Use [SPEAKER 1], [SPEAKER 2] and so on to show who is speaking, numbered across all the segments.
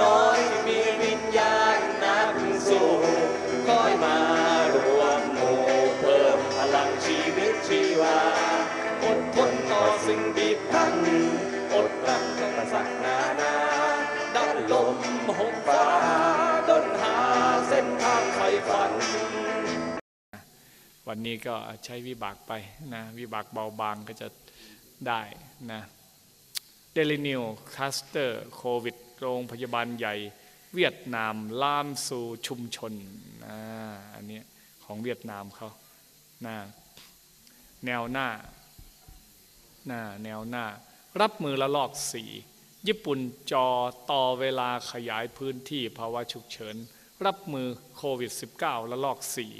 [SPEAKER 1] น้อยที่มีวิญญาณนักสู้คอยมารวมหมู่เพิ่มพลังชีวิตชีวา อดทนต่อสิ่งบีบคั้นอดกลั้นกับประสักนานาดันลมหงฟ้าดนหาเส้นทางไฟฝัน
[SPEAKER 2] วันนี้ก็ใช้วิบากไปนะวิบากเบาบางก็จะได้นะเดลินิวคัสเตอร์โควิด โรงพยาบาลใหญ่เวียดนามล่ามสู่ชุมชนนะอันนี้ของเวียดนามเขานะแนวหน้านะแนวหน้า รับมือละลอกสี่ญี่ปุ่นจอต่อเวลาขยายพื้นที่ภาวะฉุกเฉิน รับมือโควิด -19 ละลอกสี่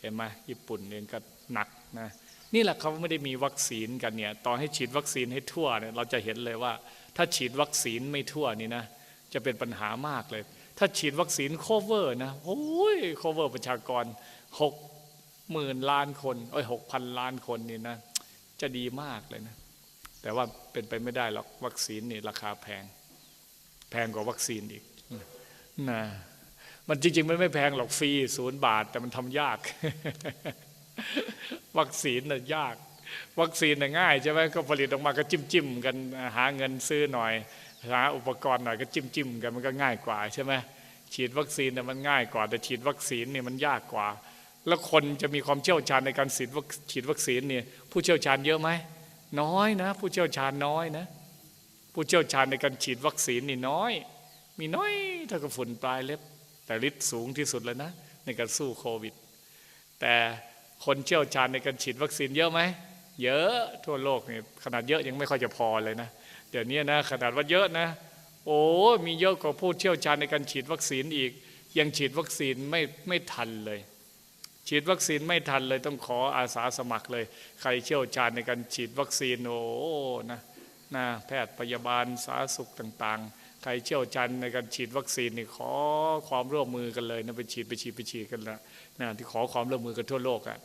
[SPEAKER 2] เห็นไหมญี่ปุ่นเองก็หนักนะนี่แหละเขาไม่ได้มีวัคซีนกันเนี่ยตอนให้ฉีดวัคซีนให้ทั่วเนี่ยเราจะเห็นเลยว่า ถ้าฉีดวัคซีนไม่ทั่วนี่นะ จะเป็นปัญหามากเลย ถ้าฉีดวัคซีนโคเวอร์นะโอ้ยโคเวอร์ประชากรหกหมื่นล้านคนเอ้ยหกพันล้านคนนี่นะ จะดีมากเลยนะ แต่ว่าเป็นไปไม่ได้หรอกวัคซีนนี่ราคาแพง แพงกว่าวัคซีนอีกนะมันจริงๆมันไม่แพงหรอกฟรีศูนย์บาท แต่มันทำยาก วัคซีนน่ะยาก วัคซีนน่ะง่ายใช่ไหมก็ผลิตออกมาก็จิ้มจิ้มๆกันหาเงินซื้อหน่อย หาอุปกรณ์หน่อยก็จิ้มจิ้มๆกันมันก็ง่ายกว่าใช่ไหมฉีดวัคซีนน่มันง่ายกว่า แต่ฉีดวัคซีนเนี่ยมันยากกว่า แล้วคนจะมีความเชี่ยวชาญในการฉีดวัคฉีดวัคซีนเนี่ยผู้เชี่ยวชาญเยอะไหมน้อยนะ ผู้เชี่ยวชาญน้อยนะ ผู้เชี่ยวชาญในการฉีดวัคซีนนี่น้อย มีน้อยเท่ากับฝุ่นปลายเล็บ แต่ฤทธิ์สูงที่สุดเลยนะ ในการสู้โควิด แต่คนเชี่ยวชาญในการฉีดวัคซีนเยอะไหมเยอะทั่วโลกนี่ขนาดเยอะยังไม่ค่อยจะพอเลยนะ เดี๋ยวนี้นะขนาดว่าเยอะนะ โอ้มีเยอะกว่าผู้เชี่ยวชาญในการฉีดวัคซีนอีก ยังฉีดวัคซีนไม่ไม่ทันเลย ฉีดวัคซีนไม่ทันเลยต้องขออาสาสมัครเลย ใครเชี่ยวชาญในการฉีดวัคซีนโอ้นะนะแพทย์พยาบาลสาธารณสุขต่างๆ ใครเชี่ยวชาญในการฉีดวัคซีนนี่ขอความร่วมมือกันเลยนะไปฉีดไปฉีดไปฉีดกันละนะที่ขอความร่วมมือกันทั่วโลกอะ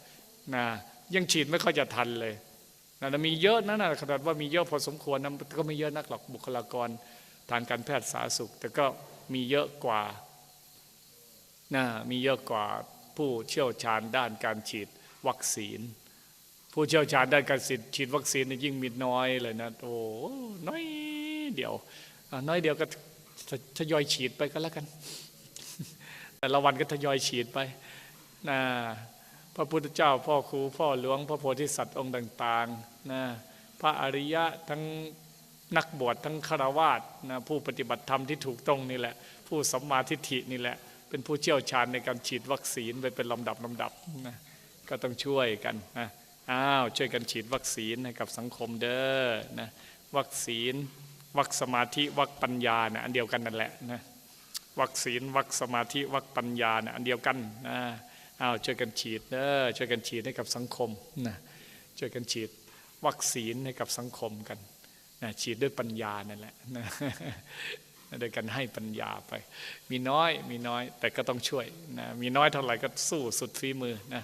[SPEAKER 2] นะยังฉีดไม่ค่อยจะทันเลย นะมีเยอะนะนะขนาดว่ามีเยอะพอสมควรนะก็ไม่เยอะนักหรอกบุคลากรทางการแพทย์สาธารณสุข แต่ก็มีเยอะกว่านะมีเยอะกว่าผู้เชี่ยวชาญด้านการฉีดวัคซีน ผู้เชี่ยวชาญด้านการฉีดฉีดวัคซีนยิ่งมีน้อยเลยนะโอ้น้อยเดียวน้อยเดียวก็ททยอยฉีดไปก็แล้วกัน แต่ละวันก็ทยอยฉีดไปนะ พระพุทธเจ้าพ่อครูพ่อหลวง พระโพธิสัตว์องค์ต่างๆนะพระอริยะทั้งนักบวชทั้งฆราวาสนะผู้ปฏิบัติธรรมที่ถูกต้องนี่แหละ ผู้สัมมาทิฏฐินี่แหละ เป็นผู้เชี่ยวชาญในการฉีดวัคซีนไปเป็นลำดับลำดับนะก็ต้องช่วยกันนะอ้าวช่วยกันฉีดวัคซีนให้กับสังคมเด้อนะวัคซีนวัคสมาธิวัคปัญญานะอันเดียวกันนั่นแหละนะวัคซีนวัคสมาธิวัคปัญญานะอันเดียวกันนะ อ้าวช่วยกันฉีดเด้อช่วยกันฉีดให้กับสังคมนะช่วยกันฉีดวัคซีนให้กับสังคมกันนะฉีดด้วยปัญญานั่นแหละนะโดยการให้ปัญญาไป มีน้อยมีน้อยแต่ก็ต้องช่วยนะมีน้อยเท่าไหร่ก็สู้สุดฝีมือนะ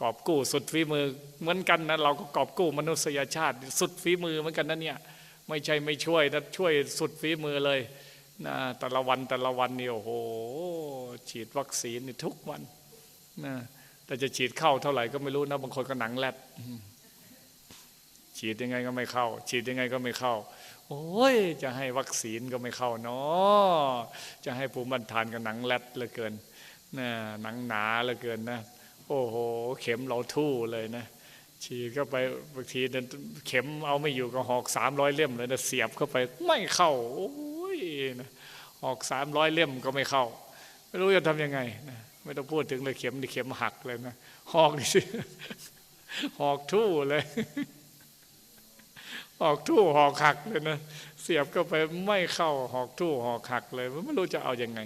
[SPEAKER 2] กอบกู้สุดฝีมือเหมือนกันนะเราก็กอบกู้มนุษยชาติ สุดฝีมือเหมือนกันนะเนี่ยไม่ใช่ไม่ช่วยนะช่วยสุดฝีมือเลยนะแต่ละวันแต่ละวันนี่โอ้โหฉีดวัคซีนทุกวัน นะแต่จะฉีดเข้าเท่าไหร่ก็ไม่รู้นะบางคนก็หนังแรดฉีดยังไงก็ไม่เข้า ฉีดยังไงก็ไม่เข้า โอ้ย จะให้วัคซีนก็ไม่เข้าเนาะจะให้ภูมิบันทานกับหนังแรดเหลือเกินนะหนังหนาเหลือเกินนะ โอ้โห เข็มเราทู่เลยนะฉีดเข้าไปบางทีเนี่ยเข็มเอาไม่อยู่ก็หอกสามร้อยเล่มเลยนะเสียบเข้าไปไม่เข้าโอ้ยนะหอกสามร้อยเล่มก็ไม่เข้า ไม่รู้จะทำยังไงนะ ไม่ต้องพูดถึงเลยเข็มนี่เข็มหักเลยนะหอกนี่สิหอกทู่เลยหอกทู่หอกหักเลยนะเสียบเข้าไปไม่เข้าหอกทู่หอกหักเลยไม่รู้จะเอาอยัางไง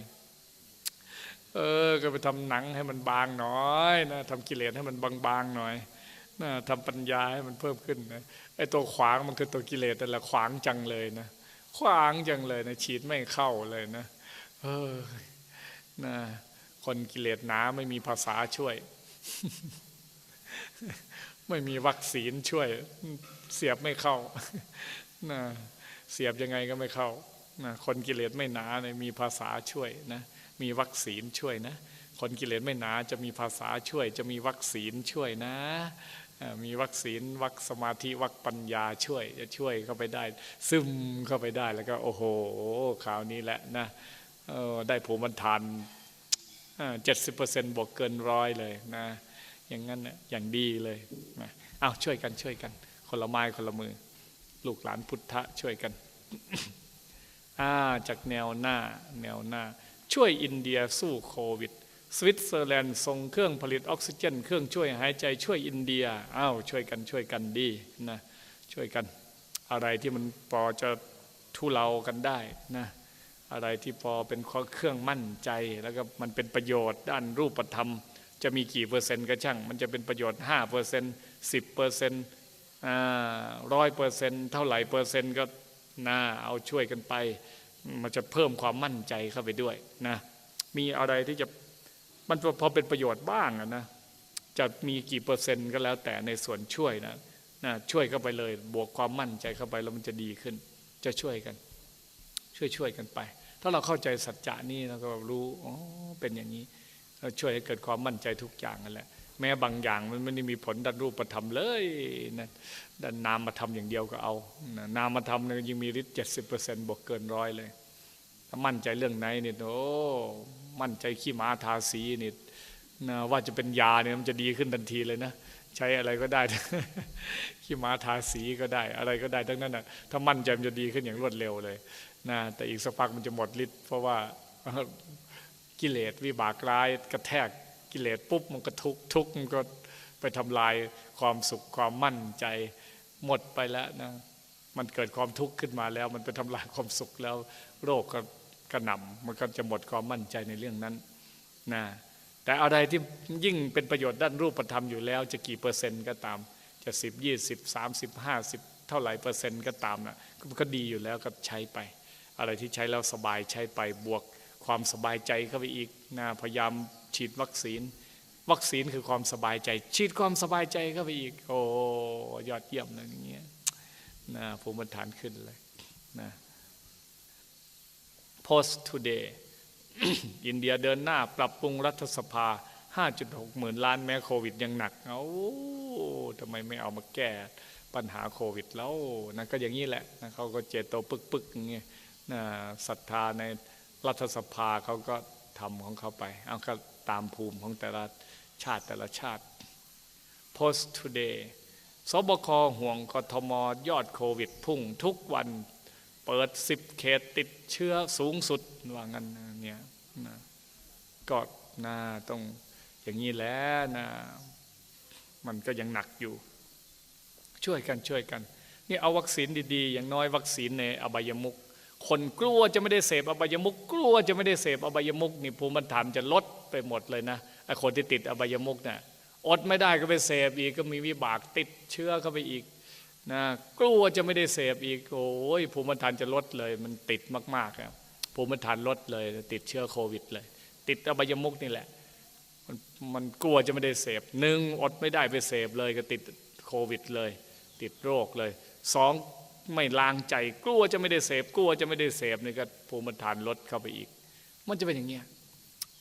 [SPEAKER 2] เออ ก็ไปทำหนังให้มันบางหน่อยนะทำกิเลสให้มันบางๆหน่อยนะทำปัญญาให้มันเพิ่มขึ้นนะไอ้ตัวขวางมันคือตัวกิเลสแต่ละขวางจังเลยนะขวางจังเลยนะฉีดไม่เข้าเลยนะ เออนะ คนกิเลสหนาไม่มีภาษาช่วย ไม่มีวัคซีนช่วย เสียบไม่เข้านะเสียบยังไงก็ไม่เข้านะคนกิเลสไม่หนาเนี่ยมีภาษาช่วยนะมีวัคซีนช่วยนะคนกิเลสไม่หนาจะมีภาษาช่วย จะมีวัคซีนช่วยนะมีวัคซีนวัคสมาธิวัคปัญญาช่วย จะช่วยเข้าไปได้ ซึมเข้าไปได้แล้วก็ โอ้โหข่าวนี้แหละนะได้ภูมิทาน เจ็ดสิบเปอร์เซ็นต์บวกเกินร้อยเลยนะอย่างนั้นนะอย่างดีเลยนะเอาช่วยกันช่วยกัน คนละไม้คนละมือ ลูกหลานพุทธะช่วยกันอ่าจากแนวหน้าแนวหน้า ช่วยอินเดียสู้โควิด สวิตเซอร์แลนด์ส่งเครื่องผลิตออกซิเจน เครื่องช่วยหายใจช่วยอินเดียอ้าวช่วยกันช่วยกันดีนะช่วยกัน อะไรที่มันพอจะทุเลากันได้นะ อะไรที่พอเป็นเครื่องมั่นใจ แล้วก็มันเป็นประโยชน์ด้านรูปธรรม จะมีกี่เปอร์เซ็นต์ก็ช่าง มันจะเป็นประโยชน์5เปอร์เซ็นต์สิบเปอร์เซ็นต์ร้อยเปอร์เซ็นต์เท่าไหร่เปอร์เซ็นต์ก็น่าเอาช่วยกันไป มันจะเพิ่มความมั่นใจเข้าไปด้วยนะมีอะไรที่จะมันพอเป็นประโยชน์บ้างนะจะมีกี่เปอร์เซ็นต์ก็แล้วแต่ในส่วนช่วยนะนะช่วยเข้าไปเลย บวกความมั่นใจเข้าไปแล้วมันจะดีขึ้น จะช่วยกัน ช่วยช่วยกันไป ถ้าเราเข้าใจสัจจะนี่เราก็รู้อ๋อเป็นอย่างนี้เราช่วยให้เกิดความมั่นใจทุกอย่างนั่นแหละแม้บางอย่างมันไม่ได้มีผลดันรูปธรรมเลยนะดันนามมาทำอย่างเดียวก็เอานะนามมาทำเนี่ยยังมีฤทธิ์เจ็ดสิบเปอร์เซ็นต์บวกเกินร้อยเลย ถ้ามั่นใจเรื่องไหนเนี่ยโอ้มั่นใจขี้หมาทาสีนี่นะว่าจะเป็นยาเนี่ยมันจะดีขึ้นทันทีเลยนะใช้อะไรก็ได้ขี้หมาทาสีก็ได้ อะไรก็ได้ทั้งนั้นนะถ้ามั่นใจมันจะดีขึ้นอย่างรวดเร็วเลย นะแต่อีกสักพักมันจะหมดฤทธิ์เพราะว่ากิเลสวิบากร้ายกระแทกกิเลสปุ๊บมันก็ทุกทุกมันก็ไปทำลายความสุขความมั่นใจหมดไปแล้วนะมันเกิดความทุกข์ขึ้นมาแล้ว มันไปทำลายความสุขแล้ว โรคก็กระหน่ำมันก็จะหมดความมั่นใจในเรื่องนั้นนะแต่อะไรที่ยิ่งเป็นประโยชน์ด้านรูปธรรมอยู่แล้ว จะกี่เปอร์เซ็นต์ก็ตาม จะสิบยี่สิบสามสิบห้าสิบเท่าไหร่เปอร์เซ็นต์ก็ตามนะก็ดีอยู่แล้วก็ใช้ไป อะไรที่ใช้แล้วสบายใช้ไปบวกความสบายใจเข้าไปอีกนะพยายามฉีดวัคซีน วัคซีนคือความสบายใจ ฉีดความสบายใจเข้าไปอีก โอ้ยอดเยี่ยมนะอย่างเงี้ยนะภูมิฐานขึ้นเลยนะ post today อินเดียเดินหน้าปรับปรุงรัฐสภา 5.6 หมื่นล้านแม้โควิดยังหนัก เอาทำไมไม่เอามาแก้ปัญหาโควิดแล้วนะก็อย่างนี้แหละนะเขาก็เจโตปึกปึกอย่างเงี้ย ศรัทธาในรัฐสภาเขาก็ทำของเขาไป เอาก็ตามภูมิของแต่ละชาติแต่ละชาติ post today สบคห่วงกทมยอดโควิดพุ่งทุกวัน เปิดสิบเขตติดเชื้อสูงสุดว่างั้นเนี่ยนะก็น่าต้องอย่างนี้แล้วนะมันก็ยังหนักอยู่ ช่วยกันช่วยกัน นี่เอาวัคซีนดีๆ อย่างน้อยวัคซีนในอบายมุก คนกลัวจะไม่ได้เสพอบายมุกกลัวจะไม่ได้เสพอบายมุกนี่ภูมิธรรมจะลดไปหมดเลยนะไอคนที่ติดอบายมุกเนี่ยอดไม่ได้ก็ไปเสพอีกก็มีวิบากติดเชื้อเข้าไปอีกนะกลัวจะไม่ได้เสพอีกโอ้ยภูมิธรรมจะลดเลย มันติดมากๆอะภูมิธรรมลดเลย ติดเชื้อโควิดเลย ติดอบายมุกนี่แหละมันมันกลัวจะไม่ได้เสพหนึ่งอดไม่ได้ไปเสพเลยก็ติดโควิดเลย ติดโรคเลยสอง ไม่ล้างใจกลัวจะไม่ได้เสพกลัวจะไม่ได้เสพนี่ก็ภูมิธรรมลดเข้าไปอีก มันจะเป็นอย่างเงี้ย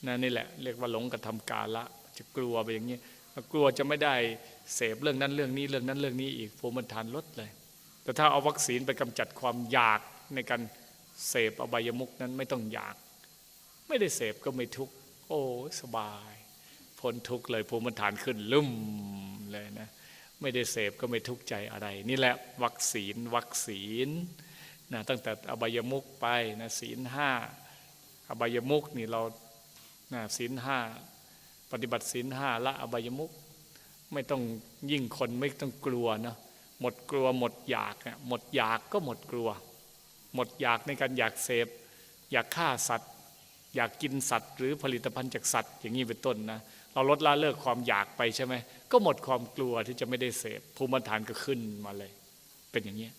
[SPEAKER 2] นะนี่แหละเรียกว่าหลงกระทำกาละจะกลัวไปอย่างเงี้ยกลัวจะไม่ได้เสพเรื่องนั้นเรื่องนี้เรื่องนั้นเรื่องนี้อีกภูมิธรรมลดเลย แต่ถ้าเอาวัคซีนไปกำจัดความอยากในการเสพอบายมุกนั้นไม่ต้องอยาก ไม่ได้เสพก็ไม่ทุกข์โอ้สบายพ้นทุกข์เลยภูมิฐานขึ้นลุ่มเลยนะ ไม่ได้เสพก็ไม่ทุกข์ใจอะไร นี่แหละวัคซีนวัคซีนนะตั้งแต่อบายมุกไปนะศีลห้าอบายมุกนี่เรานะศีลห้าปฏิบัติศีลห้าละอบายมุกไม่ต้องยิ่งคนไม่ต้องกลัวนะหมดกลัวหมดอยากเนี่ยหมดอยากก็หมดกลัว หมดอยากในการอยากเสพ อยากฆ่าสัตว์ อยากกินสัตว์ หรือผลิตภัณฑ์จากสัตว์ อย่างนี้เป็นต้นนะ เราลดละเลิกความอยากไปใช่ไหมก็หมดความกลัวที่จะไม่ได้เสพภูมิฐานก็ขึ้นมาเลย เป็นอย่างนี้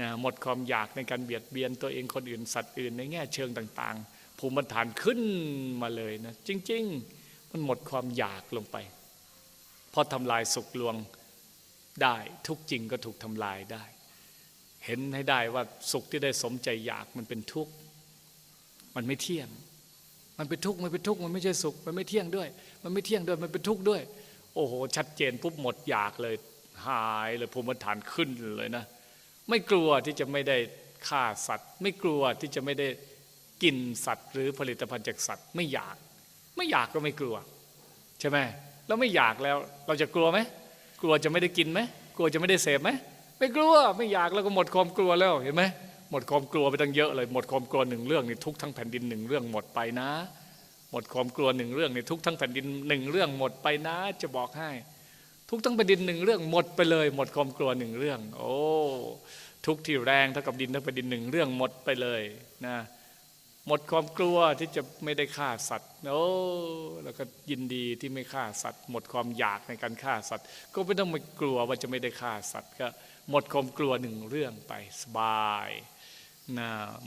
[SPEAKER 2] นะหมดความอยากในการเบียดเบียนตัวเองคนอื่นสัตว์อื่นในแง่เชิงต่างๆ ภูมิฐานขึ้นมาเลยนะจริง ๆ มันหมดความอยากลงไปพอทำลายสุขลวงได้ทุกจริงก็ถูกทำลายได้ เห็นให้ได้ว่าสุขที่ได้สมใจอยากมันเป็นทุกข์ มันไม่เที่ยง มันเป็นทุกข์มันเป็นทุกข์มันไม่ใช่สุข มันไม่เที่ยงด้วย มันไม่เที่ยงด้วยมันเป็นทุกข์ด้วย โอ้โห ชัดเจนปุ๊บหมดอยากเลยหายเลยภูมิฐานขึ้นเลยนะ ไม่กลัวที่จะไม่ได้ฆ่าสัตว์ ไม่กลัวที่จะไม่ได้กินสัตว์ หรือผลิตภัณฑ์จากสัตว์ ไม่อยาก ไม่อยากก็ไม่กลัว ใช่ไหมเราไม่อยากแล้วเราจะกลัวไหมกลัวจะไม่ได้กินไหมกลัวจะไม่ได้เสพไหมไม่กลัวไม่อยากแล้วก็หมดความกลัวแล้วเห็นไหม หมดความกลัวไปตั้งเยอะเลยหมดความกลัวหนึ่งเรื่องนี่ทุกทั้งแผ่นดินหนึ่งเรื่องหมดไปนะ หมดความกลัวหนึ่งเรื่องนี่ทุกทั้งแผ่นดินหนึ่งเรื่องหมดไปนะ จะบอกให้ ทุกทั้งแผ่นดินหนึ่งเรื่องหมดไปเลย หมดความกลัวหนึ่งเรื่อง โอ้ทุกที่แรงเท่ากับดินทั้งแผ่นดินหนึ่งเรื่องหมดไปเลยนะหมดความกลัวที่จะไม่ได้ฆ่าสัตว์โอ้แล้วก็ยินดีที่ไม่ฆ่าสัตว์ หมดความอยากในการฆ่าสัตว์ ก็ไม่ต้องไปกลัวว่าจะไม่ได้ฆ่าสัตว์ก็หมดความกลัวหนึ่งเรื่องไปสบาย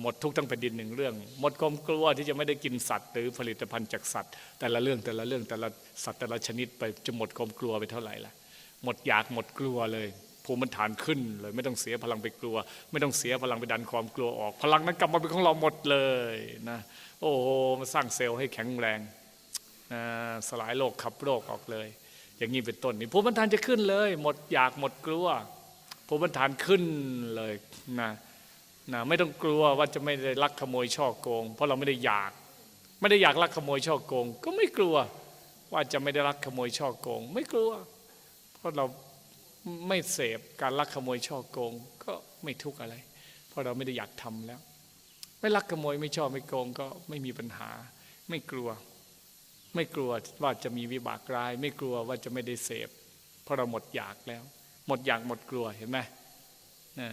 [SPEAKER 2] หมดทุกทั้งแผ่นดินหนึ่งเรื่อง หมดความกลัวที่จะไม่ได้กินสัตว์ หรือผลิตภัณฑ์จากสัตว์ แต่ละเรื่องแต่ละเรื่องแต่ละสัตว์แต่ละชนิดไปจะหมดความกลัวไปเท่าไหร่ล่ะหมดอยากหมดกลัวเลยภูมิมันฐานขึ้นเลย ไม่ต้องเสียพลังไปกลัว ไม่ต้องเสียพลังไปดันความกลัวออก พลังนั้นกลับมาเป็นของเราหมดเลยนะโอ้โหมาสร้างเซลล์ให้แข็งแรงนะสลายโรคขับโรคออกเลย อย่างนี้เป็นต้นนี่ภูมิมันฐานจะขึ้นเลย หมดอยากหมดกลัวภูมิมันฐานขึ้นเลยนะ นะไม่ต้องกลัวว่าจะไม่ได้ลักขโมยช่อโกง เพราะเราไม่ได้อยาก ไม่ได้อยากลักขโมยช่อโกง ก็ไม่กลัวว่าจะไม่ได้ลักขโมยช่อโกง ไม่กลัว เพราะเราไม่เสพการลักขโมยช่อโกง ก็ไม่ทุกข์อะไร เพราะเราไม่ได้อยากทำแล้ว ไม่ลักขโมยไม่ชอบไม่โกง ก็ไม่มีปัญหา ไม่กลัว ไม่กลัวว่าจะมีวิบากร้าย ไม่กลัวว่าจะไม่ได้เสพ เพราะเราหมดอยากแล้ว หมดอยากหมดกลัวเห็นไหมนะ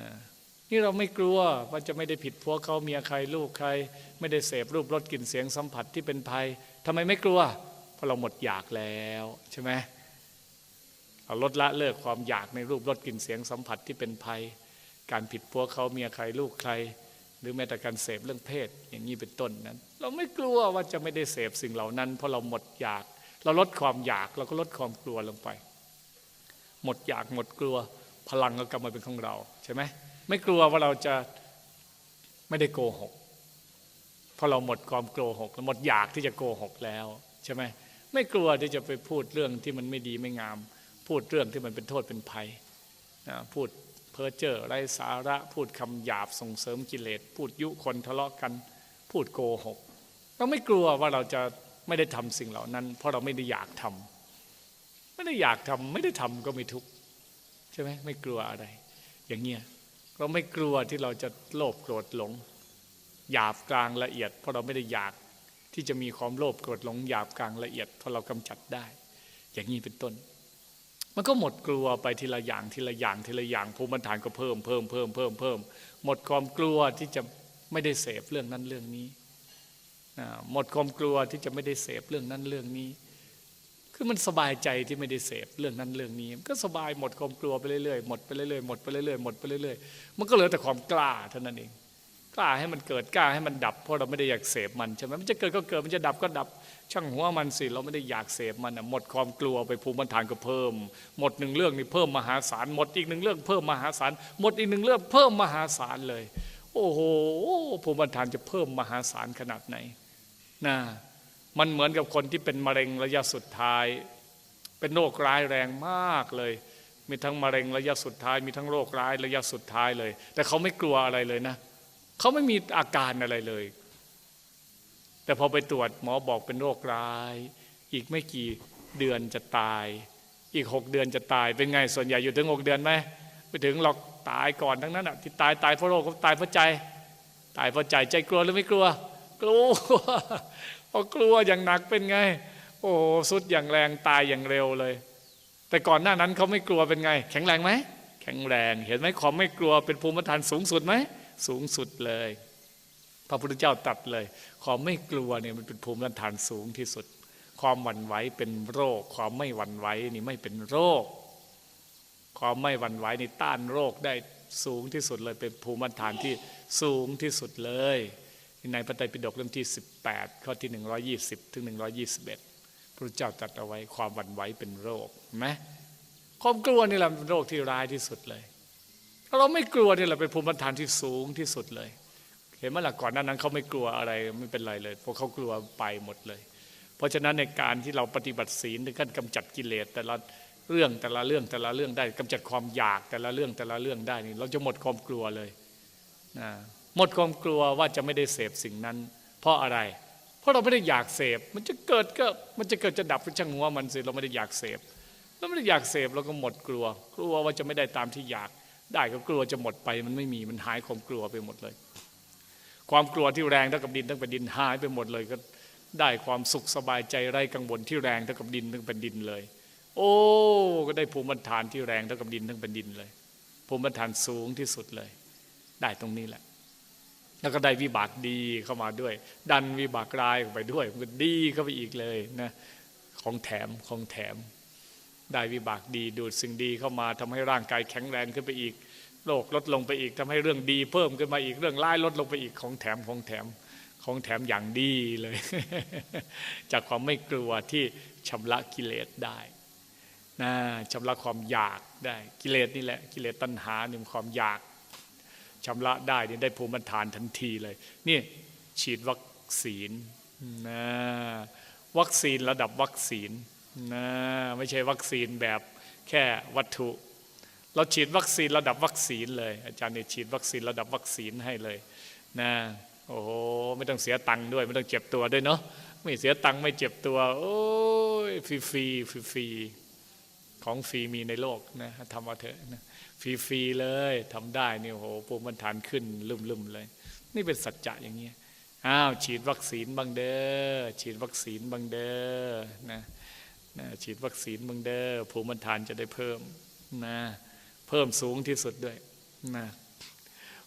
[SPEAKER 2] นี่เราไม่กลัวว่าจะไม่ได้ผิดพวกเขาเมียใครลูกใคร ไม่ได้เสพรูปรสกลิ่นเสียงสัมผัสที่เป็นภัยทำไมไม่กลัว เพราะเราหมดอยากแล้วใช่ไหมเราลดละเลิกความอยากในรูปรสกลิ่นเสียงสัมผัสที่เป็นภัย การผิดพวกเขาเมียใครลูกใคร หรือแม้แต่การเสพเรื่องเพศอย่างนี้เป็นต้นนั้น เราไม่กลัวว่าจะไม่ได้เสพสิ่งเหล่านั้น เพราะเราหมดอยาก เราลดความอยากเราก็ลดความกลัวลงไป หมดอยากหมดกลัว พลังก็กลับมาเป็นของเราใช่ไหม ไม่กลัวว่าเราจะไม่ได้โกหกเพราะเราหมดความโกหกหมดอยากที่จะโกหกแล้วใช่ไหมไม่กลัวที่จะไปพูดเรื่องที่มันไม่ดีไม่งาม พูดเรื่องที่มันเป็นโทษเป็นภัยนะพูดเพ้อเจ้อไร้สาระ พูดคำหยาบส่งเสริมกิเลส พูดยุคนทะเลาะกัน พูดโกหกเราไม่กลัวว่าเราจะไม่ได้ทำสิ่งเหล่านั้น เพราะเราไม่ได้อยากทำไม่ได้อยากทำไม่ได้ทำก็ไม่ทุกข์ใช่ไหมไม่กลัวอะไร อย่างเงี้ย เราไม่กลัวที่เราจะโลภโกรธหลง หยาบกลางละเอียด เพราะเราไม่ได้อยากที่จะมีความโลภโกรธหลงหยาบกลางละเอียดเพราะเรากำจัดได้ อย่างนี้เป็นต้น มันก็หมดกลัวไปทีละอย่างทีละอย่างทีละอย่างภูมิฐานก็เพิ่มเพิ่มเพิ่มเพิ่มเพิ่มหมดความกลัวที่จะไม่ได้เสพเรื่องนั้นเรื่องนี้หมดความกลัวที่จะไม่ได้เสพเรื่องนั้นเรื่องนี้ คือมันสบายใจที่ไม่ได้เสพเรื่องนั้นเรื่องนี้ก็สบายหมดความกลัวไปเรื่อยๆหมดไปเรื่อยๆหมดไปเรื่อยๆหมดไปเรื่อยๆมันก็เหลือแต่ความกล้าเท่านั้นเองกล้าให้มันเกิดกล้าให้มันดับ เพราะเราไม่ได้อยากเสพมันใช่ไหมมันจะเกิดก็เกิดมันจะดับก็ดับ ช่างหัวมันสิเราไม่ได้อยากเสพมันหมดความกลัวไปภูมิฐานก็เพิ่ม หมดหนึ่งเรื่องนี่เพิ่มมหาศาลหมดอีกหนึ่งเรื่องเพิ่มมหาศาลหมดอีกหนึ่งเรื่องเพิ่มมหาศาลเลย โอ้โหภูมิฐานจะเพิ่มมหาศาลขนาดไหนนะ มันเหมือนกับคนที่เป็นมะเร็งระยะสุดท้าย เป็นโรคร้ายแรงมากเลย มีทั้งมะเร็งระยะสุดท้าย มีทั้งโรคร้ายระยะสุดท้ายเลย แต่เขาไม่กลัวอะไรเลยนะเขาไม่มีอาการอะไรเลย แต่พอไปตรวจหมอบอกเป็นโรคร้าย อีกไม่กี่เดือนจะตาย อีกหกเดือนจะตายเป็นไงส่วนใหญ่อยู่ถึงหกเดือนไหมไปถึงหรอกตายก่อนทั้งนั้นอะที่ตายตายเพราะโรคตายเพราะใจ ตายเพราะใจใจกลัวหรือไม่กลัว กลัว พอกลัวอย่างหนักเป็นไง โอ้สุดอย่างแรงตายอย่างเร็วเลย แต่ก่อนหน้านั้นเขาไม่กลัวเป็นไง แข็งแรงไหมแข็งแรงเห็นไหมความไม่กลัวเป็นภูมิฐานสูงสุดไหมสูงสุดเลย พระพุทธเจ้าตรัสเลย ความไม่กลัวเนี่ยมันเป็นภูมิฐานสูงที่สุด ความหวั่นไหวเป็นโรค ความไม่หวั่นไหวนี่ไม่เป็นโรค ความไม่หวั่นไหวนี่ต้านโรคได้สูงที่สุดเลย เป็นภูมิฐานที่สูงที่สุดเลย ในพระไตรปิฎกเล่มที่ 18 ข้อที่ 120 ถึง 121 พระเจ้าตรัสเอาไว้ความหวั่นไหวเป็นโรคไหมความกลัวนี่แหละเป็นโรคที่ร้ายที่สุดเลยถ้าเราไม่กลัวนี่แหละเป็นภูมิฐานที่สูงที่สุดเลย เห็นไหมล่ะก่อนหน้านั้นเขาไม่กลัวอะไรไม่เป็นไรเลยเพราะเขากลัวไปหมดเลย เพราะฉะนั้นในการที่เราปฏิบัติศีลในการกำจัดกิเลสแต่ละเรื่องแต่ละเรื่องแต่ละเรื่องได้กำจัดความอยากแต่ละเรื่องแต่ละเรื่องได้นี่เราจะหมดความกลัวเลยนะ หมดความกลัวว่าจะไม่ได้เสพสิ่งนั้น เพราะอะไร เพราะเราไม่ได้อยากเสพ มันจะเกิดก็มันจะเกิดจะดับก็ช่างหัวมันสิเราไม่ได้อยากเสพเราไม่ได้อยากเสพเราก็หมดกลัว กลัวว่าจะไม่ได้ตามที่อยาก ได้ก็กลัวจะหมดไป มันไม่มีมันหายความกลัวไปหมดเลย ความกลัวที่แรงเท่ากับดินทั้งแผ่นดินหายไปหมดเลยก็ได้ความสุขสบายใจไร้กังวลที่แรงเท่ากับดินทั้งแผ่นดินเลย โอ้ก็ได้ภูมิฐานที่แรงเท่ากับดินทั้งแผ่นดินเลยภูมิฐานสูงที่สุดเลย ได้ตรงนี้แหละ แล้วก็ได้วิบากดีเข้ามาด้วย ดันวิบากร้ายเข้าไปด้วยมันก็ดีเข้าไปอีกเลยนะของแถมของแถม ได้วิบากดีดูดสิ่งดีเข้ามาทำให้ร่างกายแข็งแรงขึ้นไปอีกโลกลดลงไปอีกทำให้เรื่องดีเพิ่มขึ้นมาอีกเรื่องร้ายลดลงไปอีกของแถมของแถมของแถมอย่างดีเลย จากความไม่กลัวที่ชำระกิเลสได้นะชำระความอยากได้ กิเลสนี่แหละ กิเลสตัณหาหนึ่งความอยาก ชำระได้นี่ได้ภูมิฐานทันทีเลยนี่ฉีดวัคซีนนะวัคซีนระดับวัคซีนนะไม่ใช่วัคซีนแบบแค่วัตถุ เราฉีดวัคซีนระดับวัคซีนเลยอาจารย์เนี่ยฉีดวัคซีนระดับวัคซีนให้เลยนะโอ้โหไม่ต้องเสียตังค์ด้วย ไม่ต้องเจ็บตัวด้วยเนาะไม่เสียตังค์ไม่เจ็บตัว โอ้ยฟรีฟรีฟรีฟรี ของฟรีมีในโลกนะทำมาเถอะนะฟรีฟรีเลยทำได้นี่โอ้โหภูมิฐานขึ้นลุ่มๆเลย นี่เป็นสัจจะอย่างเงี้ยอ้าวฉีดวัคซีนบางเด้อฉีดวัคซีนบางเด้อนะนะฉีดวัคซีนบางเด้อภูมิฐานจะได้เพิ่มนะเพิ่มสูงที่สุดด้วยนะ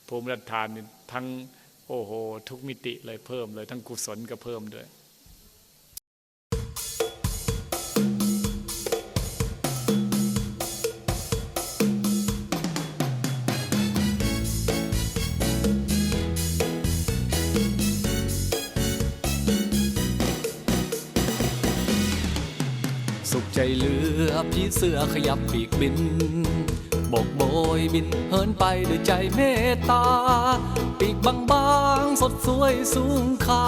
[SPEAKER 2] ภูมิรัฐานทั้งโอ้โหทุกมิติเลยเพิ่มเลยทั้งกุศลก็เพิ่มด้วย
[SPEAKER 3] เหลือผีเสือขยับปีกบิน บกโบยบินเหินไปด้วยใจเมตตา ปีกบางๆสดสวยสูงค่า